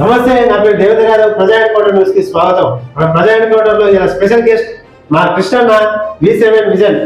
నమస్తే నా పేరు దేవేంద్ర గారు ప్రజా ఎన్కౌంటర్ న్యూస్కి స్వాగతం. మన ప్రజా ఎన్కౌంటర్లో ఇలా స్పెషల్ గెస్ట్ మా కృష్ణన్న వి సెవెన్ విజన్.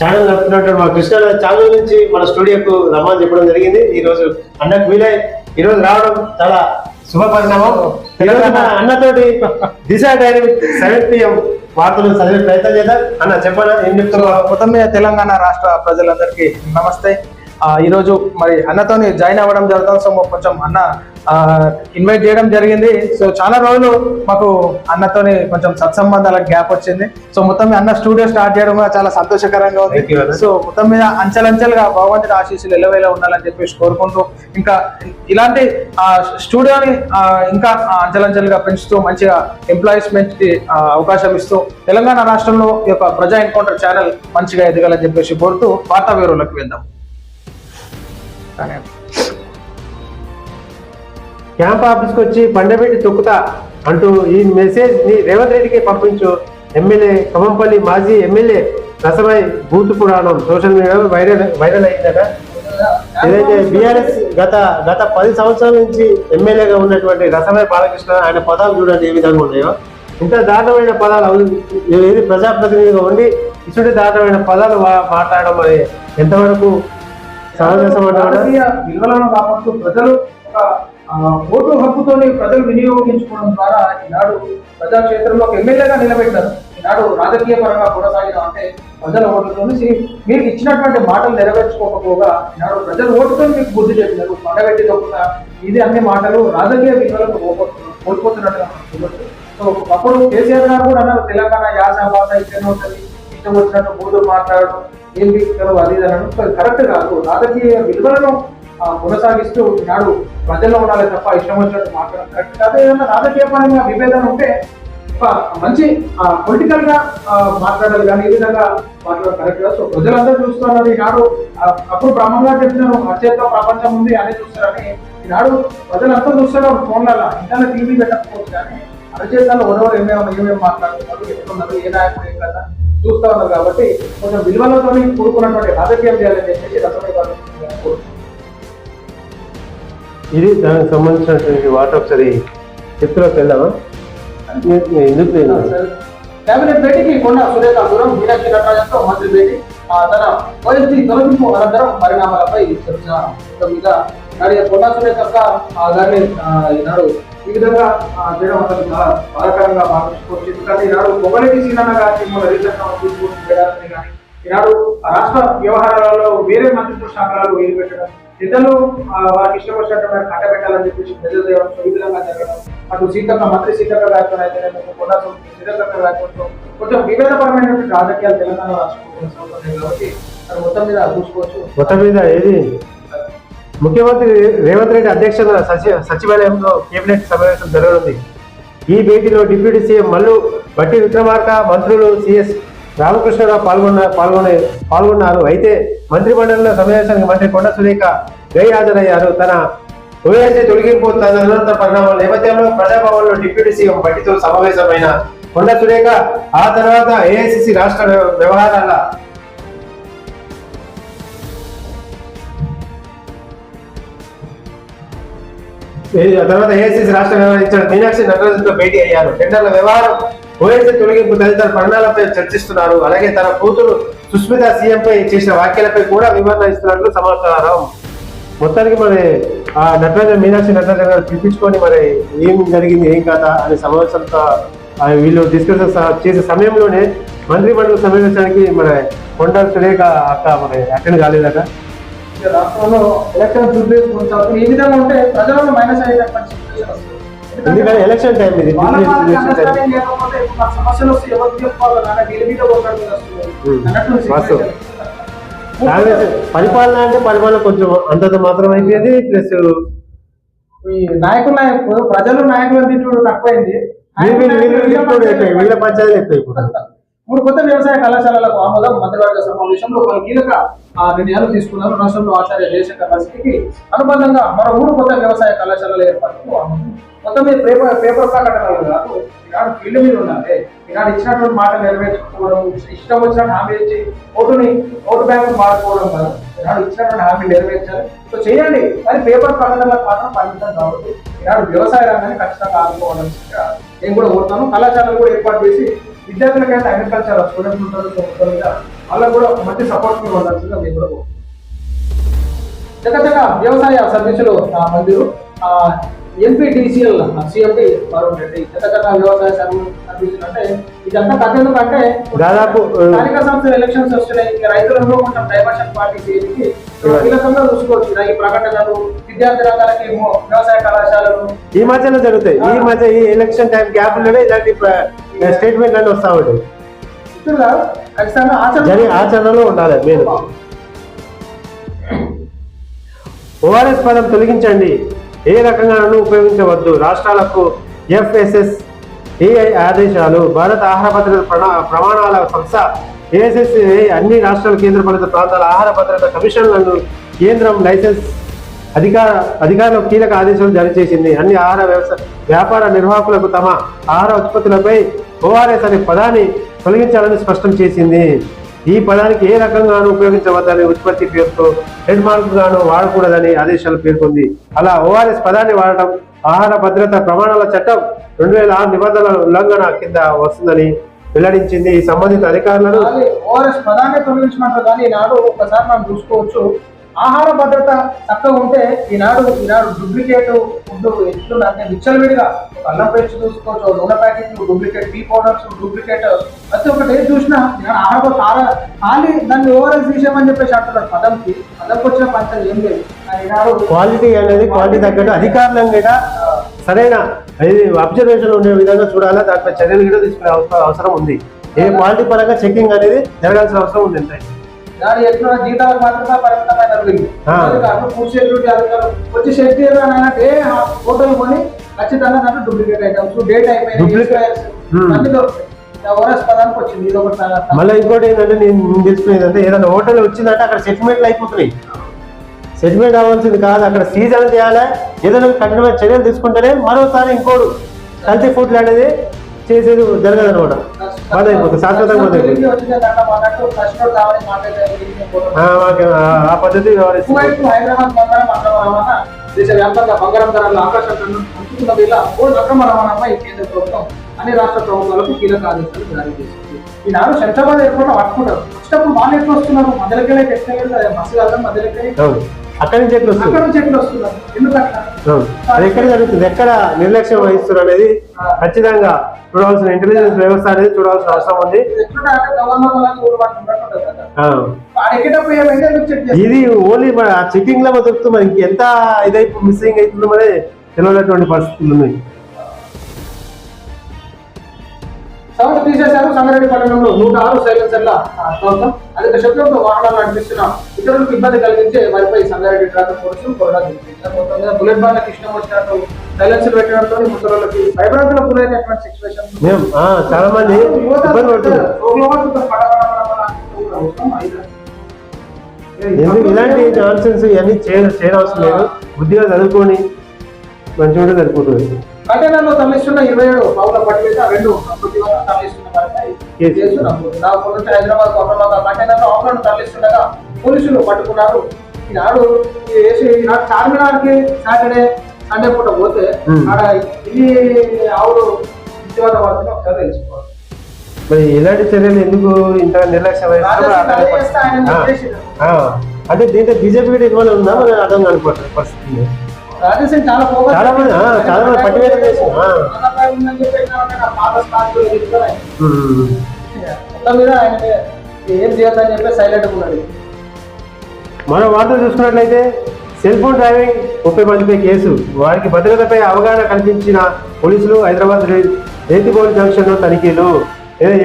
ఛానల్ నడుపుతున్నటువంటి మా కృష్ణన్న ఛానల్ నుంచి మన స్టూడియోకు రమ్మని చెప్పడం జరిగింది. ఈ రోజు అన్నకు వీలై ఈ రోజు రావడం చాలా శుభ పరిణామం. ఈ రోజు మన అన్నతోటి దిశ డైనమిక్ సెవెన్ పిఎం వార్తలు చదివే ప్రయత్నం చేద్దాం. అన్న చెప్పనా? ఏం చెప్తున్నావు? మొత్తం మీద తెలంగాణ రాష్ట్ర ప్రజలందరికీ నమస్తే. ఈరోజు మరి అన్నతోని జాయిన్ అవ్వడం జరుగుతుంది సో కొంచెం అన్న ఇన్వైట్ చేయడం జరిగింది. సో చాలా రోజులు మాకు అన్నతోని కొంచెం సత్సంబంధాలకు గ్యాప్ వచ్చింది. సో మొత్తం అన్న స్టూడియో స్టార్ట్ చేయడం కూడా చాలా సంతోషకరంగా ఉంది. సో మొత్తం మీద అంచెలంచెలుగా భగవంతుడి ఆశీస్సులు ఎల్లవేళ ఉండాలని చెప్పేసి కోరుకుంటూ ఇంకా ఇలాంటి ఆ, స్టూడియోని ఇంకా అంచెలంచెలుగా పెంచుతూ మంచిగా ఎంప్లాయీస్మెంట్కి ఆ, అవకాశం ఇస్తూ తెలంగాణ రాష్ట్రంలో ఈ యొక్క ప్రజా ఎన్కౌంటర్ ఛానల్ మంచిగా ఎదగాలని చెప్పేసి కోరుతూ వార్తా వివరాలకు వెళ్దాం. కానీ క్యాంప్ ఆఫీస్కి వచ్చి పండబెట్టి తొక్కుతా అంటూ ఈ మెసేజ్ని రేవంత్ రెడ్డికి పంపించు. ఎమ్మెల్యే ఖమ్మంపల్లి మాజీ ఎమ్మెల్యే రసమై బూత్ పురాణం సోషల్ మీడియాలో వైరల్ వైరల్ అయిందట. ఏదైతే బీఆర్ఎస్ గత గత పది సంవత్సరాల నుంచి ఎమ్మెల్యేగా ఉన్నటువంటి రసమై బాలకృష్ణ ఆయన పదాలు చూడండి ఏ విధంగా ఉన్నాయో. ఇంత దారుణమైన పదాలు ఏది ప్రజాప్రతినిధిగా ఉండి ఇటువంటి దారుణమైన పదాలు మాట్లాడడం అనేది ఎంతవరకు సమంజసం అంటే విలువలను ప్రజలు ఓటు హక్కుతోని ప్రజలు వినియోగించుకోవడం ద్వారా ఈనాడు ప్రజాక్షేత్రంలో ఒక ఎమ్మెల్యేగా నిలబెట్టారు. ఈనాడు రాజకీయ పరంగా కొనసాగిన అంటే ప్రజల ఓటుతో మీరు ఇచ్చినటువంటి మాటలు నెరవేర్చుకోకపోగా ఈనాడు ప్రజల ఓటుతో మీకు బుద్ధి చెప్పినారు పండబెట్టి తప్పుగా ఇది అన్ని మాటలు రాజకీయ విలువలకు కోల్పోతున్నారు కోల్పోతున్నట్టుగా చూడొచ్చు సో ఒకప్పుడు కేసీఆర్ గారు కూడా అన్నారు తెలంగాణ యాస భాష ఇష్టం ఉంటుంది. ఇష్టం వచ్చినట్టు బూతులు మాట్లాడడం ఏం బీక్తారు అది ఇది అనడం కరెక్ట్ కాదు. రాజకీయ విలువలను కొనసాగిస్తూ ఈనాడు ప్రజల్లో ఉండాలి తప్ప ఇష్టం వచ్చినట్టు మాట్లాడడం కరెక్ట్ కాదు. ఏదైనా రాజకీయ పరంగా విభేదం ఉంటే మంచి పొలిటికల్గా మాట్లాడాలి కానీ ఈ విధంగా మాట్లాడడం కరెక్ట్ కాదు. సో ప్రజలందరూ చూస్తున్నారు ఈనాడు. అప్పుడు బ్రహ్మంగా చెప్పినారు అత్యంత ప్రపంచం ఉంది అనే చూస్తారని. ఈనాడు ప్రజలంతా చూస్తున్నారు ఫోన్లలో. ఇంటర్నెట్ టీవీ పెట్టకపోవచ్చు కానీ అరచేతాలు ఎవరెవరు ఏమేమి ఏమేమి మాట్లాడుతున్నారు ఎట్లున్నారు ఏ నాయకుడు ఏం కదా చూస్తా ఉన్నారు కాబట్టి కొంచెం విలువలతో కూడుకున్నటువంటి రాజకీయం చేయాలని చెప్పేసి రసమే వాళ్ళు ఇది దానికి సంబంధించినటువంటి వాటర్ ఒకసారి చెప్తులోకి వెళ్దామా? ఎందుకు లేదు కేబినెట్ భేటీకి కొండ సురేఖాపురం మీనాక్షి నటరాజన్తో మంత్రి భేటీ. తన వైఎస్పీ తొలగింపు అనంతరం పరిణామాలపై చర్చ. మొత్తం మీద నాడు కొండ సురేఖ అక్క, గారిని ఈనాడు ఈ విధంగా చేయడం అతను చాలా బాధాకరంగా భావించుకోవచ్చు. ఎందుకంటే ఈనాడు పొగలేటి సీనన్న గారిని మన రీసెంట్గా తీసుకొని చేయడానికి కానీ ఈనాడు రాష్ట్ర వ్యవహారాలలో వేరే మంత్రిత్వ శాఖలు వేలు పెట్టడం ఇతరులు వారికి ఇష్టం వచ్చినట్టు కట్ట కట్టబెట్టాలని చెప్పేసి ప్రజలు ఈ విధంగా జరగడం అటు సీతక్క మంత్రి సీతక్క గారితో అయితే కొండా సీతక్క గారితో కొంచెం వివేదపరమైనటువంటి రాజకీయాలు తెలంగాణ రాష్ట్రం కాబట్టి మొత్తం మీద చూసుకోవచ్చు. మొత్తం మీద ఏది? ముఖ్యమంత్రి రేవంత్ రెడ్డి అధ్యక్షతన సచి సచివాలయంలో కేబినెట్ సమావేశం జరగనుంది. ఈ భేటీలో డిప్యూటీ సీఎం మల్లు బట్టి విక్రమార్క మంత్రులు సిఎస్ రామకృష్ణరావు పాల్గొన్న పాల్గొనే పాల్గొన్నారు. అయితే మంత్రి మండలిలో సమావేశానికి మంత్రి కొండ సురేఖ గైహాజరయ్యారు తన ఓఎస్ఏ తొలగింపు నిరంతర పరిణామాల నేపథ్యంలో ప్రజాభవన్లో డిప్యూటీ సీఎం బట్టితో సమావేశమైన కొండ సురేఖ ఆ తర్వాత ఏఐసిసి రాష్ట్ర వ్యవహారాల తర్వాత ఏఐసిసి రాష్ట్ర వ్యవహరించిన మీనాక్షి నటరాజన్తో భేటీ అయ్యారు. టెండర్ల వ్యవహారం ఓఎస్ఏ తొలగింపు తదితర పరిణామాలపై చర్చిస్తున్నారు. అలాగే తన కూతురు సుస్మిత సీఎంపై చేసిన వ్యాఖ్యలపై కూడా విమర్శ ఇస్తున్నట్లు సమాచారం. మొత్తానికి మరి ఆ నటరాజన్ మీనాక్షి నటరాజన్ గారు పిలిపించుకొని మరి ఏం జరిగింది ఏం కాదా అనే సమావేశంతో వీళ్ళు డిస్కషన్ చేసే సమయంలోనే మంత్రి మండలి సమావేశానికి మన కొండ సురేఖ అక్క మరి అటెండ్ కాలేదట. రాష్ట్రంలో ఎలక్షన్ చూపేసి ఈ విధంగా ఉంటే ప్రజలను మైనస్ అయ్యేటప్పటి ఎందుకంటే ఎలక్షన్ టైం ఇది. కాంగ్రెస్ పరిపాలన అంటే పరిపాలన కొంచెం అంతంత మాత్రం అయిపోయింది ప్లస్ ఈ నాయకుల నాయకులు ప్రజలు నాయకులను తిట్టుడు తక్కువైంది. వీళ్ళ పంచాయతీ ఎక్కువ ఇప్పుడు. మూడు కొత్త వ్యవసాయ కళాశాలలకు ఆమోదం మంత్రివర్గ సమావేశంలో పలు కీలక నిర్ణయాలు తీసుకున్నారు. రాష్ట్రంలో ఆచార్య జయశంకర్ యూనివర్సిటీకి అనుబంధంగా మరో మూడు కొత్త వ్యవసాయ కళాశాలల ఏర్పాటుకు ఆమోదం. మొత్తం మీద పేపర్ పేపర్ ప్రకటనలు కాదు ఈనాడు ఫీల్డ్ మీద ఉండాలి. ఈనాడు ఇచ్చినటువంటి మాట నెరవేర్చుకోవడం ఇష్టం వచ్చినట్టు హామీ ఇచ్చి ఓటుని ఓటు బ్యాంకు వాడుకోవడం కాదు. ఈనాడు ఇచ్చినటువంటి హామీ నెరవేర్చాలి. సో చేయండి కానీ పేపర్ ప్రకటనలకు మాత్రం పరిమితం కావద్దు ఈనాడు వ్యవసాయ రంగాన్ని ఖచ్చితంగా ఆదుకోవడం నేను కూడా కోరుతాను. కళాశాలలు కూడా ఏర్పాటు చేసి విద్యార్థులకైతే అగ్రికల్చర్ స్టూడెంట్స్ ఉంటారు సో వాళ్ళకు కూడా మంచి సపోర్ట్ ఉండాల్సిందిగా మేము కూడా కోరుతాను చక్కచక్క వ్యవసాయ సర్వీసులు మందిరు ఎంపీటీసీఎల్ సిఎండి చక్కచక్క వ్యవసాయ అంటే ఇదంతా కథ ఎందుకంటే దాదాపు, స్థానిక సంస్థల ఎలక్షన్స్ వస్తున్నాయి. ఇంకా రైతులలో కొంచెం డైవర్షన్ పార్టీ చేయడానికి కీలకంగా చూసుకోవచ్చు. ఈ ప్రకటనలు విద్యార్థి రంగాలకి వ్యవసాయ కళాశాలలు. ఈ మధ్యలో జరుగుతాయి. ఈ మధ్య ఈ ఎలక్షన్ టైం గ్యాప్లోనే ఇలాంటి స్టేట్మెంట్ అన్ని వస్తా ఉంటాయి. ఖచ్చితంగా ఆచరణ ఆచరణలో ఉండాలి మీరు ఓఆర్ఎస్ పదం తొలగించండి. ఏ రకంగానూ ఉపయోగించవద్దు. రాష్ట్రాలకు ఎఫ్ఎస్ఎస్ ఏఐ ఆదేశాలు భారత ఆహార భద్రత ప్రణా- ప్రమాణాల సంస్థ ఏఎస్ఎస్ఏ అన్ని రాష్ట్రాల కేంద్రపాలిత ప్రాంతాల ఆహార భద్రత కమిషన్లను కేంద్రం లైసెన్స్ అధికార అధికారులకు కీలక ఆదేశాలు జారీ చేసింది. అన్ని ఆహార వ్యవసాయ వ్యాపార నిర్వాహకులకు తమ ఆహార ఉత్పత్తులపై ఓఆర్ఎస్ అనే పదాన్ని తొలగించాలని స్పష్టం చేసింది. ఈ పదానికి ఏ రకంగానూ ఉపయోగించవద్దని ఉత్పత్తి పేరుతో ట్రేడ్ మార్క్ గాను వాడకూడదని ఆదేశాలు పేర్కొంది. అలా ఓఆర్ఎస్ పదాన్ని వాడటం ఆహార భద్రత ప్రమాణాల చట్టం రెండు వేల ఆరు నిబంధనల ఉల్లంఘన కింద వస్తుందని వెల్లడించింది. ఈ సంబంధిత అధికారులను ఓఆర్ఎస్ పదాన్ని తొలగించినట్టు కానీ ఈనాడు ఒకసారి మనం చూసుకోవచ్చు. ఆహార భద్రత చక్కగా ఉంటే ఈనాడు ఈనాడు డూప్లికేట్ ఫుడ్ ఎట్లుంది అంటే విచ్చలవిడిగా అల్లం పేస్ట్ చూసుకోవచ్చు నూనె ప్యాకెట్లు డూప్లికేట్ టీ పౌడర్స్ డూప్లికేట్ ప్రతి ఒక్కటి ఏది చూసినా ఈనాడు ఆహార ఆహార ఖాళీ. దాన్ని ఓఆర్ఎస్ విషయం చెప్పేసి అంటున్నారు. పదంకి పదంకి వచ్చిన పంచం ఏం లేదు ఈనాడు క్వాలిటీ అనేది క్వాలిటీ తగ్గట్టు అధికారులను కూడా సరైన ఇది అబ్జర్వేషన్ ఉండే విధంగా చూడాలా? దాంట్లో చర్యలు కూడా తీసుకునే అవసరం- అవసరం ఉంది. ఏ క్వాలిటీ పరంగా చెకింగ్ అనేది జరగాల్సిన అవసరం ఉంది దాని ఎట్లా జీతాలకు మాత్రమే పరిమితమైన వీళ్ళు. ఫుడ్ సెక్యూరిటీ అధికారులు వచ్చి చేయరు అని అంటే ఏ హోటల్ కొని ఖచ్చితంగా దాంట్లో డూప్లికేట్ ఐటమ్స్ డేట్ అయిపోయింది. Hmm. అన్ని దొరుకుతాయి. మళ్ళీ ఇంకోటి ఏంటంటే నేను తెలుసుకునేది అంటే ఏదైనా హోటల్ వచ్చిందంటే అక్కడ సెటిల్మెంట్లు అయిపోతున్నాయి సెటిల్మెంట్ అవ్వాల్సింది కాదు అక్కడ సీజన్ చేయాలి ఏదైనా కఠినమైన చర్యలు తీసుకుంటేనే మరోసారి ఇంకోడు కల్తీ ఫుడ్ అనేది చేసేది జరగదు అనమాట బాధ అయిపోతుంది శాశ్వతంగా బాధ అయిపోతుంది ఆ, పద్ధతి కువైట్ హైదరాబాద్ బంగారం ధరల ఆకర్షణను ఉంచుతున్న వేళ గోల్డ్ అక్రమ రవాణాపై కేంద్ర ప్రభుత్వం అన్ని రాష్ట్ర ప్రభుత్వాలకు కీలక ఆదేశాలు జారీ చేసింది. ఈనాడు శంషాబాద్ ఎయిర్పోర్ట్ పట్టుకుంటారు. వచ్చినప్పుడు వాళ్ళు ఎట్లా వస్తున్నారు. బస్సు కాదు మధ్యలోకెళ్ళి అవును. అక్కడి నుంచి ఎట్లా వస్తుంది? అక్కడ నుంచి ఎట్లా. అది ఎక్కడ జరుగుతుంది? ఎక్కడ నిర్లక్ష్యం వహిస్తున్నారు అనేది ఖచ్చితంగా చూడాల్సిన ఇంటెలిజెన్స్ వ్యవస్థ అనేది చూడాల్సిన అవసరం ఉంది. ఇది ఓన్లీ మన చెకింగ్లో మరి. ఇంకెంత ఇదైపు మిస్సింగ్ అవుతుందో మరి తెలియనటువంటి పరిస్థితులు ఉన్నాయి. సౌండ్ తీసేశారు సంగారెడ్డి పట్టణంలో నూట ఆరు సైలెన్సర్ల ప్రభుత్వం అధిక శబ్దంతో వాహనాలు నడిపిస్తున్న ఇతరులకు ఇబ్బంది కలిగించే వారిపై సంగారెడ్డి ట్రాఫిక్ పోలీసులు కొరడా చూపించారు బుల్లెట్ బార్లకు ఇష్టం వచ్చినట్టు పెట్టడంతో గురైనటువంటి సిచ్యువేషన్ చాలా మంది ఎందుకు ఇలాంటి నాన్సెన్స్ ఇవన్నీ చేయ చేయనవసరం లేదు బుద్ధిగా చదువుకొని మంచిగా సరిపోతుంది కంటైనర్లో తరలిస్తున్న ఇరవై ఏడు పావుల పట్టి మీద రెండు నాగపూర్ నుంచి హైదరాబాద్ కొత్తగా కంటైనర్లో ఆఫ్లను తరలిస్తుండగా పోలీసులు పట్టుకున్నారు. ఈనాడు ఈనాడు చార్మినార్కి సాటర్డే సండే పూట పోతే Hmm. ఆడ ఇది ఆవులు విజయవాడ వార్తలు ఒకసారి తెలుసుకోవాలి. మరి ఇలాంటి చర్యలు ఎందుకు ఇంత నిర్లక్ష్యం ఆ. ఆ. అంటే దీంట్లో బీజేపీ ఇన్వాల్వ్ ఉందా? మరి అర్థం కానిపోతుంది పరిస్థితి. చాలా మంది, చాలా మంది ఆయన ఏం చేయొద్దని చెప్పి సైలెంట్ ఉన్నాడు. మరో వార్తలు చూసుకున్నట్లయితే సెల్ ఫోన్ డ్రైవింగ్ ముప్పై మందిపై కేసు. వారికి భద్రతపై అవగాహన కల్పించిన పోలీసులు హైదరాబాద్ రేతిబోల్ జంక్షన్లో తనిఖీలు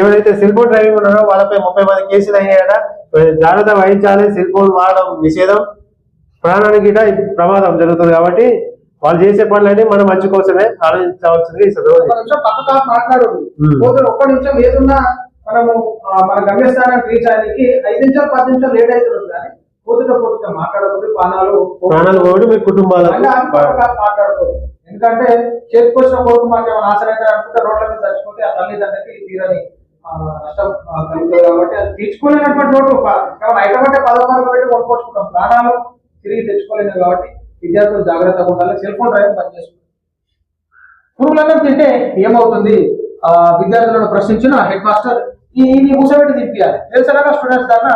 ఎవరైతే సెల్ ఫోన్ డ్రైవింగ్ ఉన్నారో వాళ్ళపై ముప్పై మంది కేసులు అయ్యాయట జాగ్రత్త వహించాలి సెల్ ఫోన్ వాడడం నిషేధం. ప్రాణానికి గిట ప్రమాదం జరుగుతుంది కాబట్టి వాళ్ళు చేసే పనులన్నీ మన మంచి కోసమే ఆలోచించవలసింది ఈ సందర్భంగా కాపు మాట్లాడు. ఒక్క నిమిషం ఏదున్నా మనము మన గమ్యస్థానానికి రీచ్ అయ్యడానికి ఐదు నిమిషాలు పది నిమిషాలు లేట్ అవుతుంది కానీ పోతుట పోతుట మాట్లాడకూడదు పానాలు ప్రాణాలు పోవడం మీ కాపు మాట్లాడకూడదు ఎందుకంటే చేతికొచ్చిన కొడుకు మాకు ఏమైనా ఆశ్రయం అనుకుంటే రోడ్ల మీద చచ్చిపోతే ఆ తల్లిదండ్రులకి తీరని నష్టం కలుగుతుంది కాబట్టి అది తీర్చుకోలేనటువంటి రోడ్డు. అంటే పదహారు పెట్టి కొనుక్కొచ్చుకుంటాం ప్రాణాలు తిరిగి తెచ్చుకోలేము కాబట్టి విద్యార్థులు జాగ్రత్తగా ఉండాలి. సెల్ ఫోన్ డ్రైవ్ పనిచేసుకుంటాం పురుగులన్నం తింటే ఏమవుతుంది? ఆ విద్యార్థులను ప్రశ్నించిన హెడ్ మాస్టర్ ఈ ఈ కూర్చోబెట్టి తిప్పియాలి తెలుసా స్టూడెంట్స్ దాకా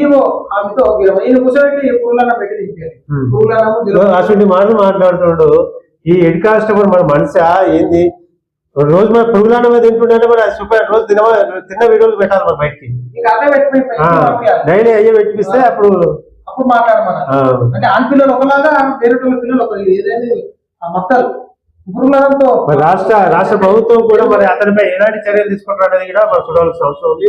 ఈవో ఆమెతో ఈయన కూర్చోబెట్టి పురుగులన్నం పెట్టి తిప్పియాలి. పురుగులన్నం అటువంటి మాటలు మాట్లాడుతున్నాడు. ఈ హెడ్ కానిస్టేబుల్ మన మనిషా? ఏంది? రోజు మన పురుగులాన్న తింటుండే అది సూపర్. రోజు తిన తిన్న వీడియోలు పెట్టాలి మన బయటికి. డైలీ అయ్యే పెట్టిస్తే అప్పుడు అప్పుడు మాట్లాడమన్నారు. అంటే ఆన్ పిల్లలు ఒకలాగా వేరే పిల్లలు ఒక పురుగులనంతో మరి రాష్ట్ర రాష్ట్ర ప్రభుత్వం కూడా మరి అతనిపై ఎలాంటి చర్యలు తీసుకుంటారు అనేది కూడా మనం చూడాల్సిన అవసరం ఉంది.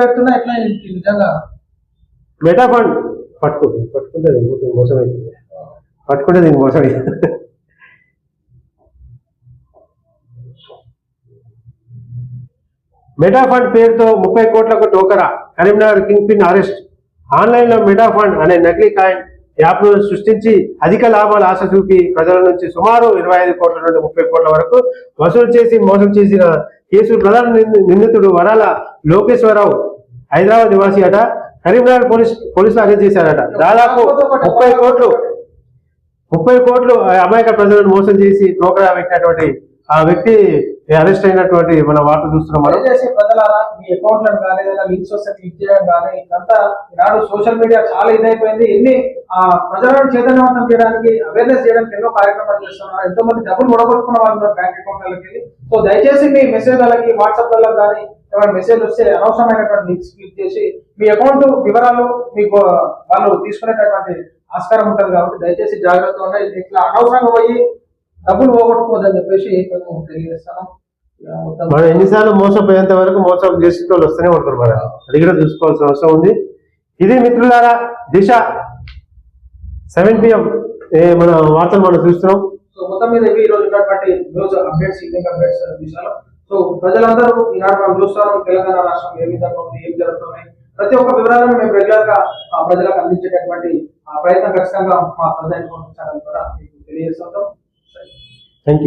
పెడుతున్నా ఎట్లా ఇది నిజంగా? మెటాఫండ్ పట్టుకో పట్టుకుంటే మోసం అవుతుంది పట్టుకుంటే దీనికి మోసం అవుతుంది మెటాఫండ్ పేరుతో ముప్పై కోట్లకు టోకరా. Karimnagar kingpin arrest. ఆన్లైన్లో మెటాఫండ్ అనే నకిలీ కాయిన్ యాప్ను సృష్టించి అధిక లాభాలు ఆశ చూపి ప్రజల నుంచి సుమారు ఇరవై ఐదు కోట్ల నుండి ముప్పై కోట్ల వరకు వసూలు చేసి మోసం చేసిన కేసు ప్రధాన నింది- నిందితుడు వరాల లోకేశ్వరరావు హైదరాబాద్ నివాసి అట. కరీంనగర్ పోలీస్ పోలీసులు అరెస్ట్ చేశారట. దాదాపు ముప్పై కోట్లు ముప్పై కోట్లు అమాయక ప్రజలను మోసం చేసి టోకరా పెట్టినటువంటి ఆ వ్యక్తి అరెస్ట్ అయినటువంటి మన వార్త చూస్తున్నాం మనం. దయచేసి ప్రజలారా మీ అకౌంట్లను కానీ ఏదైనా లింక్స్ వస్తే క్లిక్ చేయడం కానీ ఇదంతా ఈనాడు సోషల్ మీడియా చాలా ఇదైపోయింది. ఎన్ని ఆ ప్రజలను చైతన్యవంతం చేయడానికి అవేర్నెస్ చేయడానికి ఎన్నో కార్యక్రమాలు చేస్తున్నారు. ఎంతో మంది డబ్బులు ముడగొట్టుకున్న వాళ్ళు బ్యాంక్ అకౌంట్లకి సో దయచేసి మీ మెసేజ్లకి వాట్సాప్లలో కానీ ఏమైనా మెసేజ్ వస్తే అనవసరమైనటువంటి లింక్స్ క్లిక్ చేసి మీ అకౌంట్ వివరాలు మీకు వాళ్ళు తీసుకునేటటువంటి ఆస్కారం ఉంటుంది కాబట్టి దయచేసి జాగ్రత్తగా ఉండాలి ఇట్లా అనవసరంగా పోయి డబ్బులు పోగొట్టుకోవద్దని చెప్పేసి మేము తెలియజేస్తాను ఇక మనం ఎన్నిసార్లు మోసపోయేంత వరకు మోసం చేసే వాళ్ళు వస్తూనే ఉంటారు మరి. అది కూడా చూసుకోవాల్సిన అవసరం ఉంది. ఇది మిత్రులారా దిశ సెవెన్ పిఎం మన వార్తలు మనం చూస్తున్నాం. సో మొత్తం మీద ఈ రోజు ఉన్నటువంటి న్యూస్ అప్డేట్స్ ఈవినింగ్ అప్డేట్స్ విషయాలు. సో ప్రజలందరూ ఈనాడు మనం చూస్తాం తెలంగాణ రాష్ట్రం ఏ విధంగా ఉంది ఏం జరుగుతున్నాయి ప్రతి ఒక్క వివరాలను మేము రెగ్యులర్గా ఆ ప్రజలకు అందించేటటువంటి ఆ ప్రయత్నం ఖచ్చితంగా మా ప్రజా ఛానల్ ద్వారా మీకు తెలియజేస్తుంటాం.